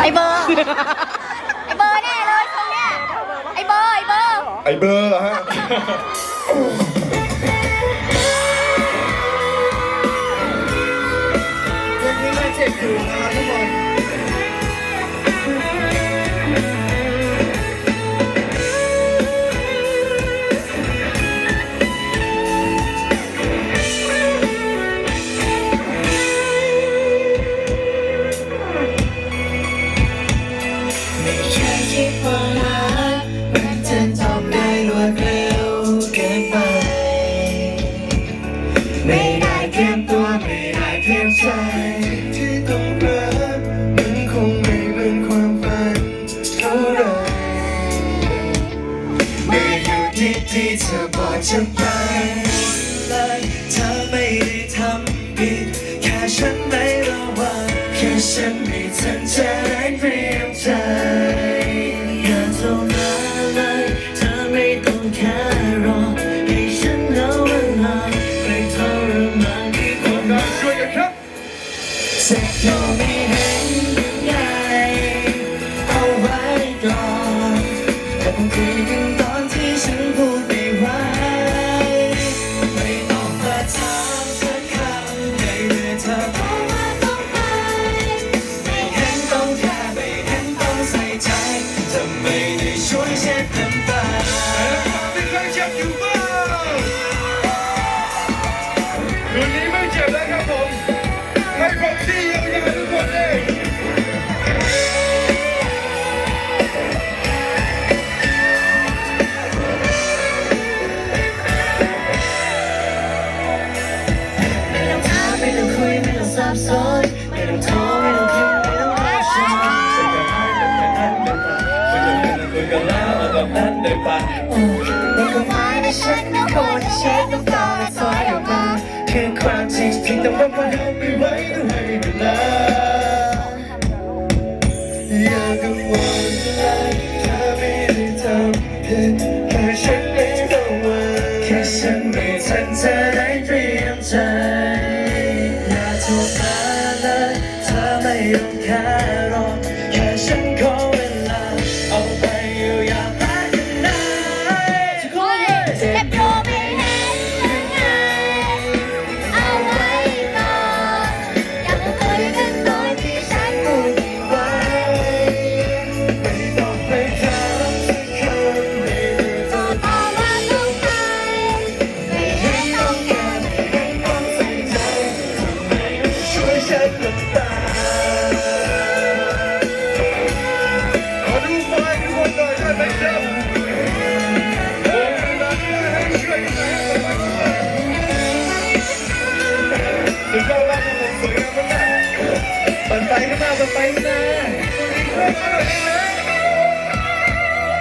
ไอเบอร์ ไอเบอร์แน่เลยตรงเนี้ยไอเบอร์ไอเบอร์ ไอเบอร์เหรอฮะ ไม่ใช่ที่ความรักมันจะจบได้รวดเร็วเกินไป ไม่ได้เตรียมตัวไม่ได้เตรียมใจที่ต้องรับมันคงไม่เหมือนความฝันเท่าไรไม่อยู่ที่ที่เธอบอกจะไปเลยเธอไม่ได้ทำผิดแค่ฉันไม่ระวังแค่ฉันไม่ทันใจเตรียมใจ เบซ้อนไม่ต้องโทรไม่ต้องพิมพ์ไม่ต้องรอฉันฉันก็ให้แบบนั้นแบบนั้นไม่ต้องคุยกันแล้วเอาแบบนั้นได้ปะโอ้มันก็หมายว่าฉันก็คงจะเช็ดน้ำตาและถอยออกมาคือความจริงที่ต้องบอกว่าเราไม่ไหวต้องให้เวลาอย่ากังวลเลยเธอไม่ได้ทำผิดแค่ฉันไม่ระวังแค่ฉันไม่ทันเธอได้เตรียมใจ มาปัน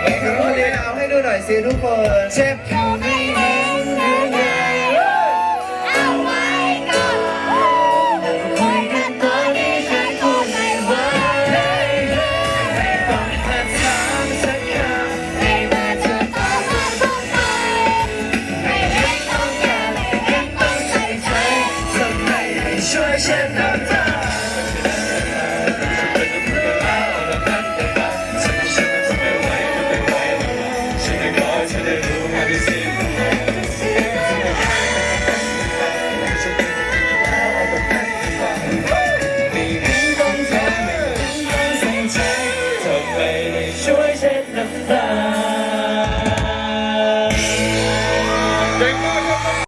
ไปขึ้นมาเดี๋ยวคนเอาให้ดูหน่อยสิทุกคน เจ็บอยู่ไม่